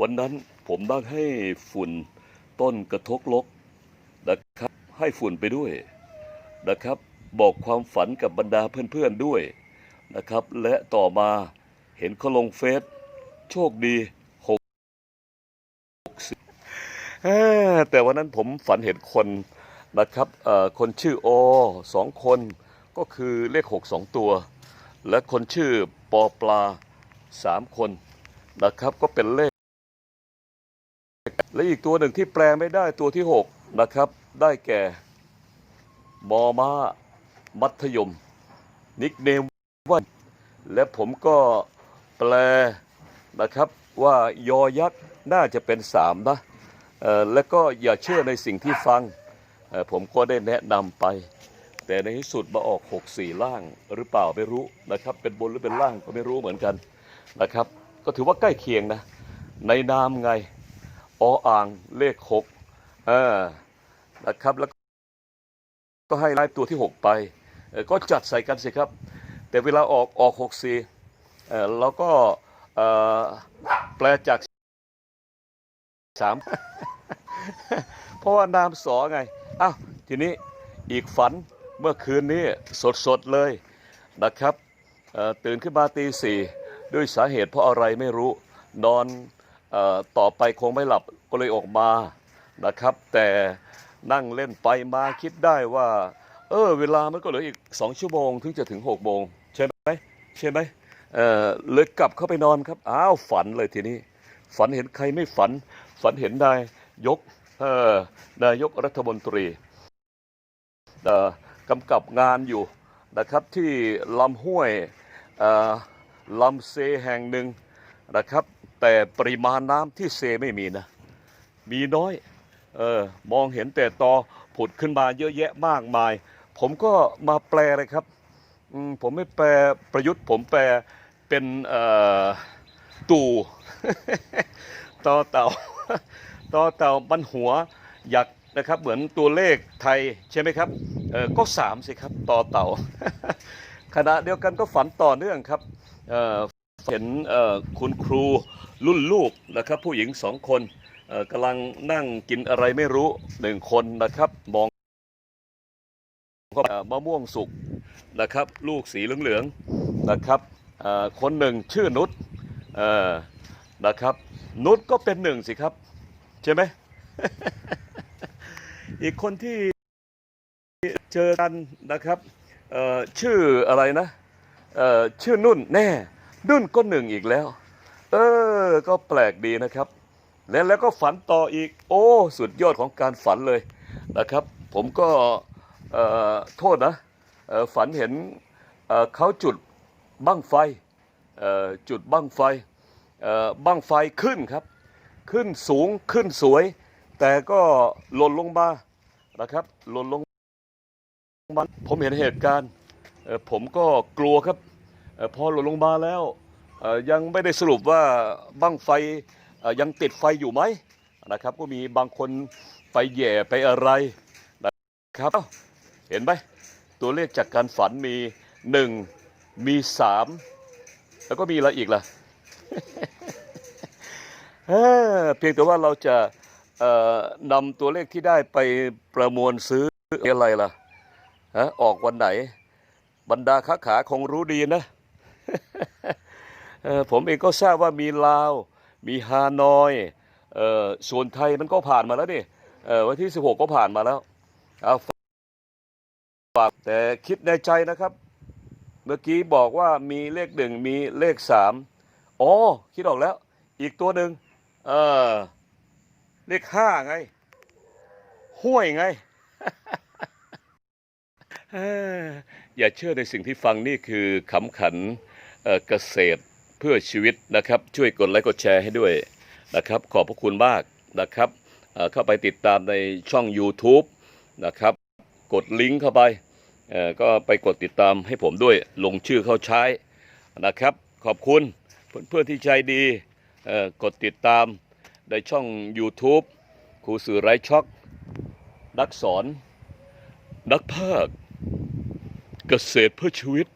วันนั้นผมได้ให้ฝุ่นต้นกระทกลกนะครับ ให้ฝุ่นไปด้วยนะครับ บอกความฝันกับบรรดาเพื่อนๆด้วยนะครับ และต่อมาเห็นเขาลงเฟซโชคดีหกสิบแต่วันนั้นผมฝันเห็นคนนะครับคนชื่อโอสองคนก็คือเลขหกสองตัว และคนชื่อปอปลาสามคนนะครับก็เป็นเลข และอีกตัวหนึ่งที่แปลไม่ได้ตัวที่หกนะครับ ได้แก่มอมามัธยม นิกเนมว่าและผมก็แปลนะครับว่ายอยักษ์น่าจะเป็นสามนะแล้วก็อย่าเชื่อในสิ่งที่ฟัง ผมก็ได้แนะนำไป แต่ในที่สุดมาออกหกสี่ล่างหรือเปล่าไม่รู้นะครับ เป็นบนหรือเป็นล่างก็ไม่รู้เหมือนกันนะครับ ก็ถือว่าใกล้เคียงนะ ในนามไง ออ่างเลขหกเออนะครับแล้วก็ให้ไลน์ตัวที่หกไปก็จัดใส่กันสิครับ แต่เวลาออกออกหกสี่เออเราก็เออแปลจากสามเพราะว่านามสอไงอ้าวทีนี้อีกฝันเมื่อคืนนี้สดๆเลยนะครับตื่นขึ้นมาตีสี่ด้วยสาเหตุเพราะอะไรไม่รู้นอน ต่อไปคงไม่หลับก็เลยออกมานะครับ แต่นั่งเล่นไปมาคิดได้ว่า เออเวลามันก็เหลืออีกสองชั่วโมงถึงจะถึงหกโมงใช่ไหมใช่ไหมเออเลยกลับเข้าไปนอนครับอ้าวฝันเลยทีนี้ ฝันเห็นใครไม่ฝัน ฝันเห็นนายยกเออนายกรัฐมนตรีเออกำกับงานอยู่นะครับที่ลำห้วยเออลำเซแห่งหนึ่งนะครับ แต่ปริมาณน้ำที่เซไม่มีนะ มีน้อยเออมองเห็นแต่ตอผุดขึ้นมาเยอะแยะมากมาย ผมก็มาแปลเลยครับผมไม่แปลประยุทธ์ ผมแปลเป็นตู่ต่อเต่าต่อเต่ามันหัวหยักนะครับเหมือนตัวเลขไทยใช่ไหมครับเออก็สามสิครับต่อเต่าขณะเดียวกันก็ฝันต่อเนื่องครับ เห็นคุณครูรุ่นลูกนะครับผู้หญิงสองคนกำลังนั่งกินอะไรไม่รู้หนึ่งคนนะครับมองมะม่วงสุกนะครับ ลูกสีเหลืองๆนะครับคนหนึ่งชื่อนุชนะครับ นุชก็เป็นหนึ่งสิครับ ใช่ไหมอีกคนที่เจอกันนะครับชื่ออะไรนะชื่อนุ่นแน่ นุ่นก็หนึ่งอีกแล้ว เออ ก็แปลกดีนะครับ แล้วแล้วก็ฝันต่ออีก โอ้ สุดยอดของการฝันเลยนะครับ ผมก็โทษนะฝันเห็นเเขาจุดบั้งไฟจุดบั้งไฟบั้งไฟขึ้นครับ ขึ้นสูงขึ้นสวย แต่ก็หล่นลงมานะครับหล่นลงมาผมเห็นเหตุการณ์ผมก็กลัวครับ พอหล่นลงมาแล้วยังไม่ได้สรุปว่าบั้งไฟยังติดไฟอยู่ไหมนะครับ ก็มีบางคนไปแหย่ไปอะไรนะครับเห็นไหมตัวเลขจากการฝันมีหนึ่งมีสามแล้วก็มีอะไรอีกล่ะเพียงแต่ว่าเราจะนำตัวเลขที่ได้ไปประมวลซื้ออะไรล่ะฮะออกวันไหน บรรดาค้าขาคงรู้ดีนะ ผมเองก็ทราบว่ามีลาว มีฮานอยส่วนไทยมันก็ผ่านมาแล้วนี่วันที่ 16 ก็ผ่านมาแล้วเอาฝากแต่คิดในใจนะครับ เมื่อกี้บอกว่ามีเลขหนึ่งมีเลขสามอ๋อ คิดออกแล้ว อีกตัวหนึ่งเออเลขห้าไง ห้วยไง อย่าเชื่อในสิ่งที่ฟังนี่คือขำขันเกษตรเพื่อชีวิตนะครับ ช่วยกดไลค์กดแชร์ให้ด้วยนะครับ ขอบพระคุณมากนะครับเข้าไปติดตามในช่อง YouTube นะครับ กดลิงก์เข้าไปก็ไปกดติดตามให้ผมด้วยลงชื่อเข้าใช้นะครับ ขอบคุณเพื่อนๆที่ใจดีกดติดตามในช่อง YouTube ครูสื่อไร้ช็อกนักสอน นักภาค เกษตรเพื่อชีวิต